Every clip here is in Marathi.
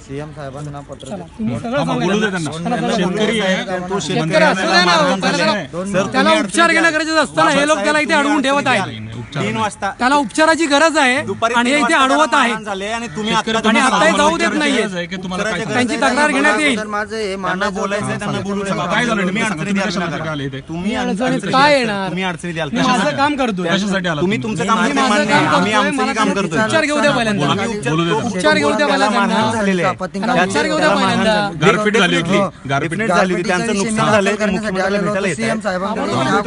सीएम साहेबांना पत्र चला तुम्ही सगळं बोलू शेतकरी आहे तो शेतकरी शेतकऱ्याला असू दे ना, त्याला-. त्याला- उपचार घेणं गरजेचं असतं ना. हे लोक त्याला इथे अडवून ठेवत आहेत. तीन वाजता त्याला उपचाराची गरज आहे आणि हे इथे अडवत आहे झाले आणि तुम्ही आता जाऊ देत नाहीये. गरज आहे की तुम्हाला काय त्यांची तक्रार घेण्यात येईल माझं हे बोलायचं होतं. त्यांना बोलू सांगा, शकता काय झालं अडचणी तुम्ही अडचणीत काय. येणार? तुम्ही अडचणी द्याल मी माझं काम आला तुम्ही? तुमचं मी काम. आम्ही आमचं काम करतोय उपचार घेऊ द्या पहिल्यांदा. उपचार घेऊ द्या पहिल्यांदा. झालेलं उपचार घेऊ द्या पहिल्यांदा. झाली. गारपीट झाली होती हो. गारपीट झाली होती त्यांचं नुकसान मुख्यमंत्र्यांना आलेलो भेटायला.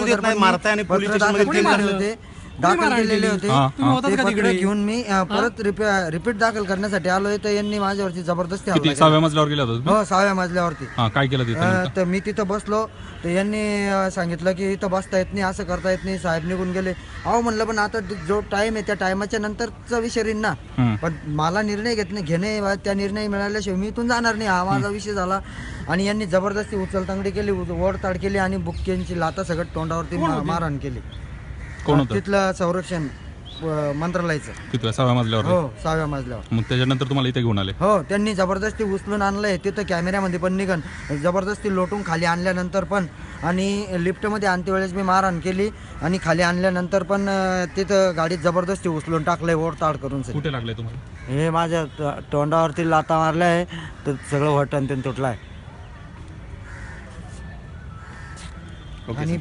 येत मी मारताय आणि पोलीस स्टेशनमध्ये दाखल केलेले केली? होते. हा, ते पत्र तिकडे? घेऊन मी अ, परत रिपीट दाखल करण्यासाठी आलोय. तर यांनी माझ्यावरती जबरदस्ती किती? हल्ला सहाव्या मजल्यावर गेला होता. तुम्ही हो सहाव्या मजल्यावरती. हा काय केलं तिथे अ, नेमकं? तर मी तिथं बसलो. तर यांनी अ, सांगितलं की इथं बसता येत नाही असं करता येत नाही साहेब निघून गेले. अहो म्हणलं पण आता जो टाइम आहे त्या टायमाच्या नंतरचा विषय राहील ना. हम्म. पण मला निर्णय घेतणे घेणे वा त्या निर्णय मिळाल्याशिवाय मी इथून जाणार नाही. हा माझा विषय झाला. आणि यांनी जबरदस्ती उचलतांगडी केली ओढताड केली आणि बुक्क्यांची लाता सगळं तोंडावरती मा- मारहाण केली. कोण होतं? तिथलं संरक्षण अ, मंत्रालयाचं. किती सहाव्या मजल्यावर. हो सहाव्या मजल्यावर. मग त्याच्यानंतर तुम्हाला इथे घेऊन आले? हो त्यांनी जबरदस्ती उचलून आणलंय. तिथं कॅमेऱ्यामध्ये पण निघन जबरदस्ती लोटून खाली आणल्यानंतर पण आणि लिफ्टमध्ये आणते वेळेस मी मारहाण केली आणि खाली आणल्यानंतर पण अ, तिथं गाडीत जबरदस्ती उचलून टाकलंय ओढताड करून सगळं. कुठे लागले तुम्हाला? हे माझ्या त- तोंडावरती लाता मारल्या आहे तर सगळं वटण ते तुटलं आहे आणि